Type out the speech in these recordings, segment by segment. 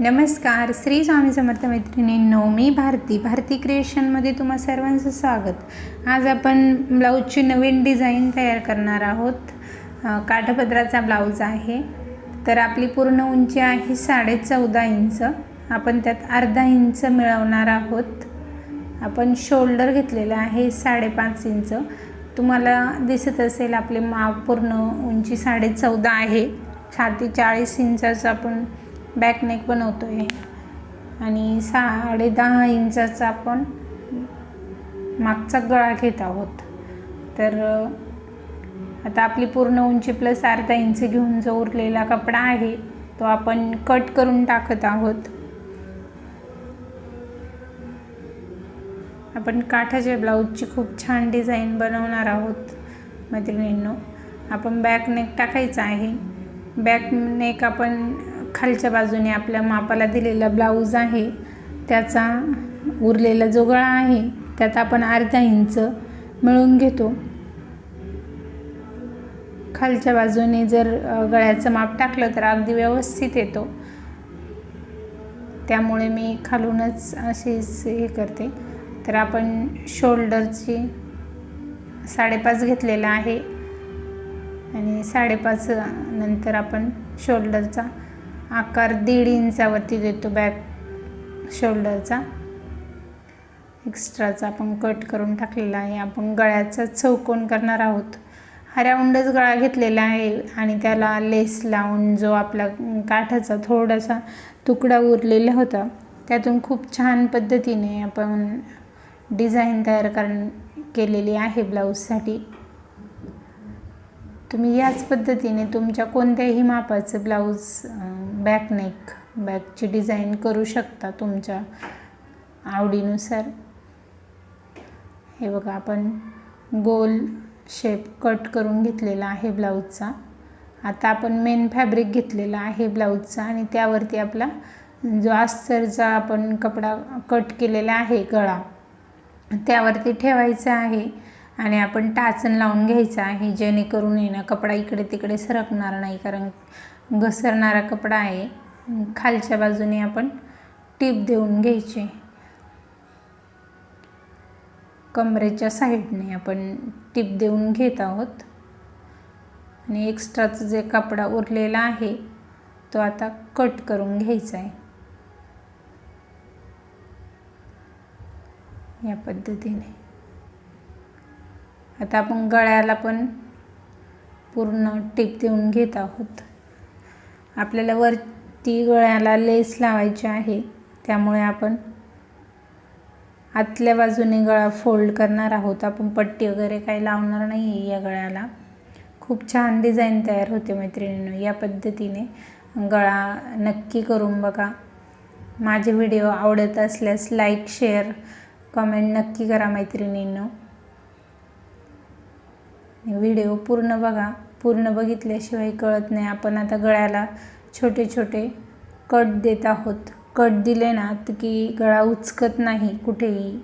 नमस्कार. श्री स्वामी समर्थ मैत्रिणींनो मी भारती भारती क्रिएशनमध्ये तुम्हा सर्वांचं स्वागत. आज आपण ब्लाऊजची नवीन डिझाईन तयार करणार आहोत. अ, ब्लाऊज आहे. तर आपली पूर्ण उंची आहे साडे चौदा इंच. आपण त्यात अर्धा इंच मिळवणार आहोत. आपण शोल्डर घेतलेलं आहे साडेपाच इंच. तुम्हाला दिसत असेल आपले माप पूर्ण उंची साडे चौदा आहे. छाती चाळीस इंचाचं आपण बॅकनेक बनवतो आहे आणि साडे दहा इंचाचा आपण मागचा गळा घेत आहोत. तर आता आपली पूर्ण उंची प्लस अर्धा इंच घेऊन जो उरलेला कपडा आहे तो आपण कट करून टाकत आहोत. आपण काठाच्या ब्लाऊजची खूप छान डिझाईन बनवणार आहोत मैत्रिणींनो. आपण बॅक नेक टाकायचा आहे. बॅक नेक आपण खालच्या बाजूने आपल्या मापाला दिलेला ब्लाऊज आहे. त्याचा उरलेला जो गळा आहे. त्यात आपण अर्धा इंच मिळून घेतो. खालच्या बाजूने जर गळ्याचं माप टाकलं तर अगदी व्यवस्थित येतो. त्यामुळे मी खालूनच अशीच हे करते. तर आपण शोल्डरची साडेपाच घेतलेला आहे. आणि साडेपाच नंतर आपण शोल्डरचा आकार दीड इंचावरती देतो बॅक शोल्डरचा एक्स्ट्राचा आपण कट करून टाकलेला आहे. आपण गळ्याचा चौकोन करणार आहोत. हा राऊंडच गळा घेतलेला आहे आणि त्याला लेस लावून जो आपला काठाचा थोडासा तुकडा उरलेला होता त्यातून खूप छान पद्धतीने आपण डिझाईन तयार कर केलेली आहे ब्लाऊजसाठी तुम्ही याच पद्धतीने तुमच्या कोणत्याही मापाचं ब्लाऊज बॅकनेक बॅकची डिझाईन करू शकता तुमच्या आवडीनुसार. हे बघा आपण गोल शेप कट करून घेतलेला आहे ब्लाऊजचा. आता आपण मेन फॅब्रिक घेतलेला आहे ब्लाऊजचा आणि त्यावरती आपला जो अस्तरचा आपण कपडा कट केलेला आहे गळा त्यावरती ठेवायचा आहे. आणि आपण टाचण लावून घ्यायचं आहे जेणेकरून आहे ना कपडा इकडे तिकडे सरकणार नाही. कारण घसरणारा कपडा आहे. खालच्या बाजूने आपण टीप देऊन घ्यायची. कमरेच्या साईडने आपण टीप देऊन घेत आहोत. आणि एक्स्ट्राचं जे कपडा उरलेला आहे तो आता कट करून घ्यायचा आहे. या पद्धतीने. आता आपण गळ्याला पण पूर्ण टीप देऊन घेत आहोत. आपल्याला वरती गळ्याला लेस लावायची आहे. त्यामुळे आपण आतल्या बाजूने गळा फोल्ड करणार आहोत. आपण पट्टी वगैरे काही लावणार नाही आहे या गळ्याला. खूप छान डिझाईन तयार होते मैत्रिणींनो. या पद्धतीने गळा नक्की करून बघा. माझे व्हिडिओ आवडत असल्यास लाईक शेअर कमेंट नक्की करा मैत्रिणींनो. व्हिडिओ पूर्ण बघा. पूर्ण बघितल्याशिवाय कळत नाही. आपण आता गळ्याला छोटे छोटे कट देत आहोत. कट दिले ना तर की गळा उचकत नाही कुठेही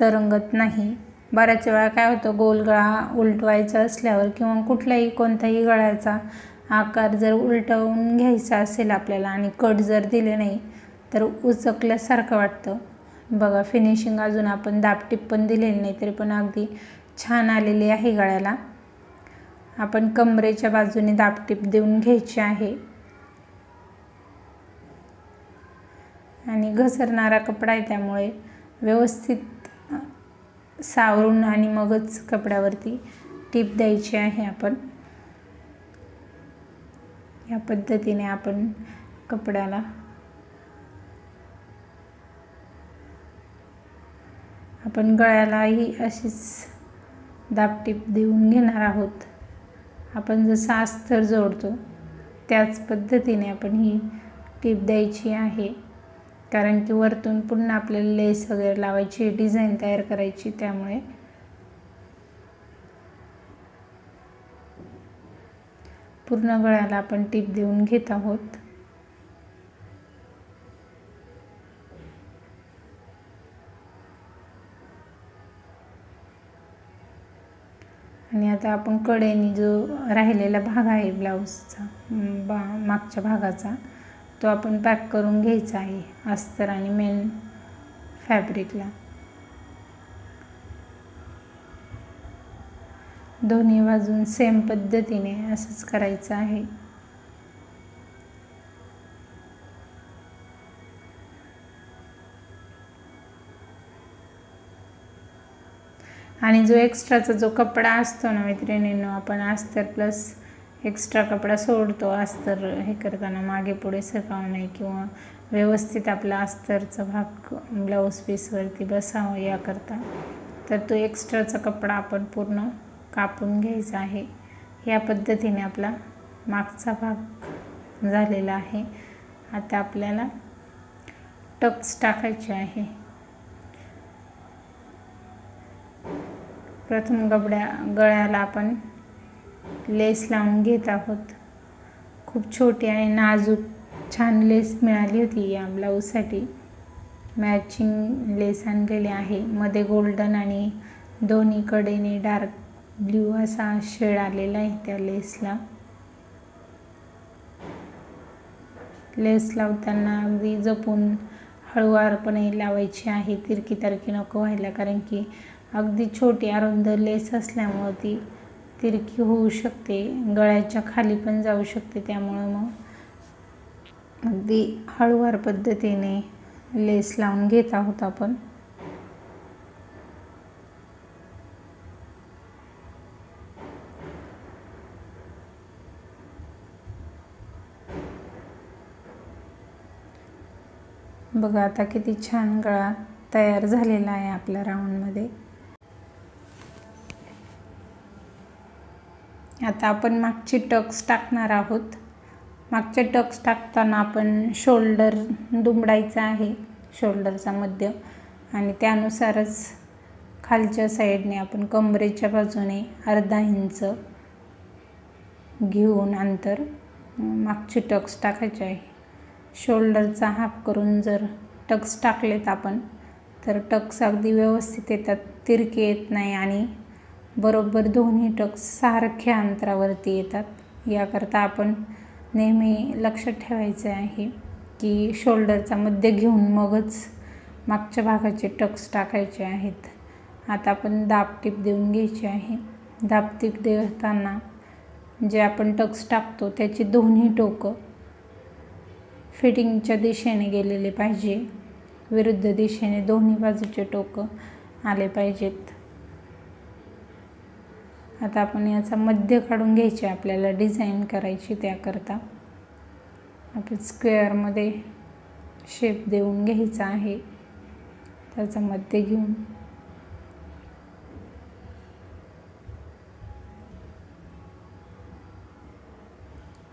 तरंगत नाही. बऱ्याच वेळा काय होतं गोल गळा उलटवायचा असल्यावर किंवा कुठल्याही कोणत्याही गळ्याचा आकार जर उलटवून घ्यायचा असेल आपल्याला आणि कट जर दिले नाही तर उचकल्यासारखं वाटतं. बघा फिनिशिंग अजून आपण दापटीप पण दिलेली नाही तरी पण अगदी छान आलेली आहे गळ्याला. आपण कमरेच्या बाजूने दापटीप देऊन घ्यायची आहे. आणि घसरणारा कपडा आहे त्यामुळे व्यवस्थित सावरून आणि मगच कपड्यावरती टीप द्यायची आहे आपण. या पद्धतीने आपण कपड्याला आपण गळ्यालाही अशीच दापटीप देऊन घेणार आहोत. आपण जसं अस्तर जोडतो त्याच पद्धतीने आपण ही टीप द्यायची आहे. कारण की वरतून पुन्हा आपल्याला लेस वगैरे लावायची डिझाईन तयार करायची त्यामुळे. पूर्ण गळ्याला आपण टीप देऊन घेत आहोत. आणि आता आपण कडेने जो राहिलेला भाग आहे ब्लाऊजचा बा मागच्या भागाचा तो आपण पॅक करून घ्यायचा आहे अस्तर आणि मेन फॅब्रिकला. दोन्ही बाजून सेम पद्धतीने असंच करायचं आहे. आणि जो एक्स्ट्राचा जो कपडा असतो ना मैत्रिणींनो आपण अस्तर प्लस एक्स्ट्रा कपडा सोडतो. अस्तर हे करताना मागे पुढे सकाव नाही किंवा व्यवस्थित आपला अस्तरचा भाग ब्लाऊज पीसवरती बसावं याकरता. तर तो एक्स्ट्राचा कपडा आपण पूर्ण कापून घ्यायचा आहे. या पद्धतीने आपला मागचा भाग झालेला आहे. आता आपल्याला टक्स टाकायचे आहे. प्रथम गबड्या गळ्याला आपण लेस लावून घेत आहोत. खूप छोटी आणि नाजूक छान लेस मिळाली होती या ब्लाऊजसाठी. मॅचिंग लेस आणलेली आहे. मध्ये गोल्डन आणि दोन्ही कडेने डार्क ब्ल्यू असा शेड आलेला आहे त्या लेसला. लेस लावताना अगदी जपून हळुवारपणे लावायची आहे. तिरकी तरकी नको व्हायला कारण की अगदी छोटी अरुंद लेस असल्यामुळं ती तिरकी होऊ शकते. गळ्याच्या खाली पण जाऊ शकते त्यामुळं मग. अगदी हळुवार पद्धतीने लेस लावून घेत आहोत आपण. बघा आता किती छान गळा तयार झालेला आहे आपल्या राऊंडमध्ये. आता आपण मागची टक्स टाकणार आहोत. मागचे टक्स टाकताना आपण शोल्डर दुमडायचा आहे शोल्डरचा मध्य. आणि त्यानुसारच खालच्या साईडने आपण कमरेच्या बाजूने अर्धा इंच घेऊन अंतर मागची टक्स टाकायचे आहे. शोल्डरचा हाफ करून जर टक्स टाकलेत आपण तर टक्स अगदी व्यवस्थित येतात तिरके येत नाही आणि बरोबर दोन्ही टक्स सारख्या अंतरावरती येतात. याकरता आपण नेहमी लक्षात ठेवायचे आहे की शोल्डरचा मध्य घेऊन मगच मागच्या भागाचे टक्स टाकायचे आहेत. आता आपण दाबटीप देऊन घ्यायची आहे. दाबटीप देताना जे आपण टक्स टाकतो त्याची दोन्ही टोकं फिटिंगच्या दिशेने गेलेले पाहिजे. विरुद्ध दिशेने दोन्ही बाजूचे टोकं आले पाहिजेत. आता आपण याचा मध्य काढून घ्यायचे आपल्याला डिझाईन करायची त्याकरता. आपण स्क्वेअरमध्ये शेप देऊन घ्यायचा आहे. त्याचा मध्य घेऊन.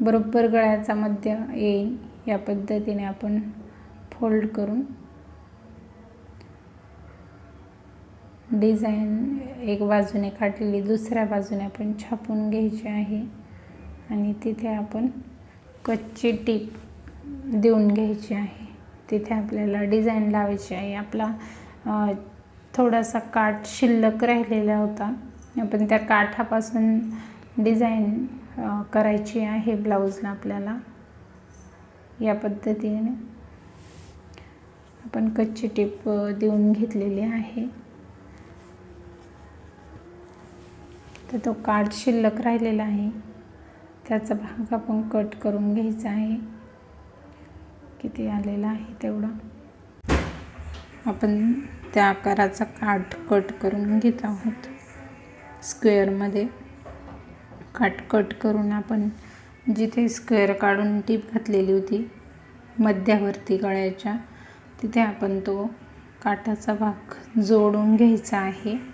बरोबर गळ्याचा मध्य येईल. या पद्धतीने आपण फोल्ड करून डिझाईन एक बाजूने काढलेली दुसऱ्या बाजूने आपण छापून घ्यायची आहे. आणि तिथे आपण कच्ची टीप देऊन घ्यायची आहे. तिथे आपल्याला डिझाईन लावायची आहे. आपला थोडासा काठ शिल्लक राहिलेला होता. आपण त्या काठापासून डिझाईन करायची आहे ब्लाऊजला आपल्याला. या पद्धतीने आपण कच्ची टीप देऊन घेतलेली आहे. तर तो काठ शिल्लक राहिलेला आहे. त्याचा भाग आपण कट करून घ्यायचा आहे. किती आलेला आहे तेवढा. आपण त्या आकाराचा काठ कट करून घेत आहोत. स्क्वेअरमध्ये काठ कट करून आपण जिथे स्क्वेअर काढून टीप घातलेली होती मध्यावरती गळ्याच्या तिथे आपण तो काठाचा भाग जोडून घ्यायचा आहे.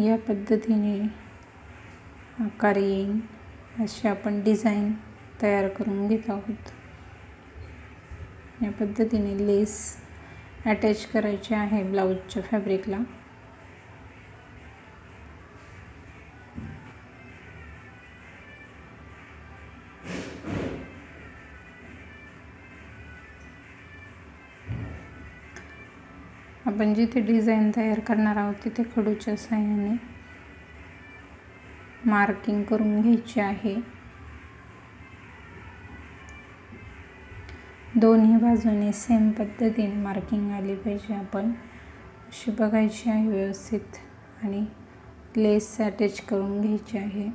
या पद्धतीने आकार येईल अशी आपण डिझाईन तयार करून घेत आहोत. या पद्धतीने लेस अटॅच करायची आहे ब्लाऊजच्या फॅब्रिकला आपण जिथे डिझाईन तयार करणार आहोत तिथे खडूच्या साह्याने मार्किंग करून घ्यायची आहे. दोन्ही बाजूने सेम पद्धतीने मार्किंग आली पाहिजे आपण. अशी बघायची आहे व्यवस्थित आणि लेस अटॅच करून घ्यायची आहे.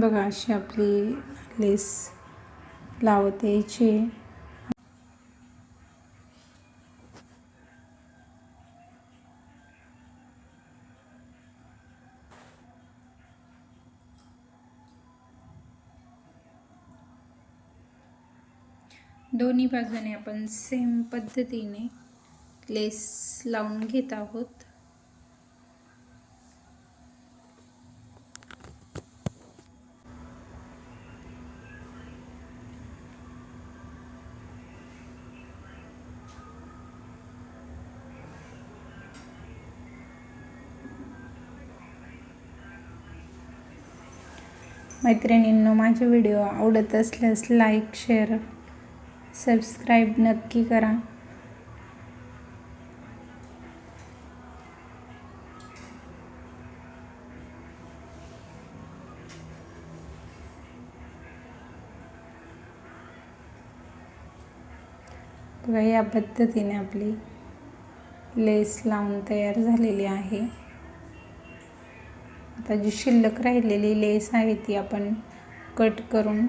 बघा अशी आपली लेस लावत यायची दोन्ही बाजूने आपण सेम पद्धतीने लेस लावून घेत आहोत. मैत्रिणींनो माझे व्हिडिओ आवडत असल्यास लाईक शेअर सबस्क्राईब नक्की करा. बघा या पद्धतीने आपली लेस लावून तयार झालेली आहे. आता जी शिल्लक राहिलेली लेस आहे ती आपण कट करून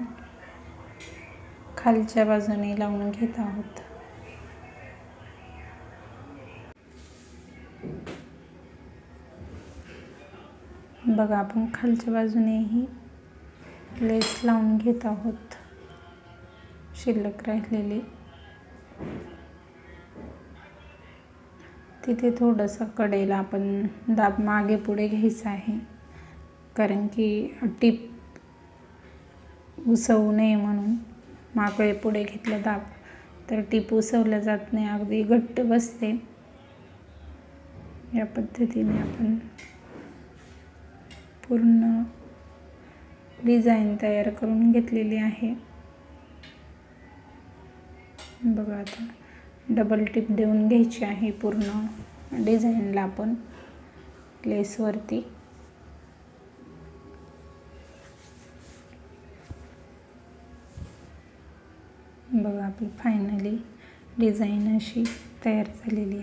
खालच्या बाजूने लावून घेत आहोत. बघा आपण खालच्या बाजूनेही लेस लावून घेत आहोत. शिल्लक राहिलेली. तिथे थोडंसं कडेला आपण दाब मागे पुढे घ्यायचं आहे. कारण की टीप उसवू नये म्हणून. माकळे पुढे घेतलं दाब. तर टीप उसवलं जात नाही अगदी घट्ट बसते. या पद्धतीने आपण पूर्ण डिझाईन तयार करून घेतलेली आहे. बघा आता डबल टिप देऊन घ्यायची आहे पूर्ण डिझाईनला आपण. लेसवरती. बघा आपली फायनली डिझाईन अशी तयार झालेली आहे.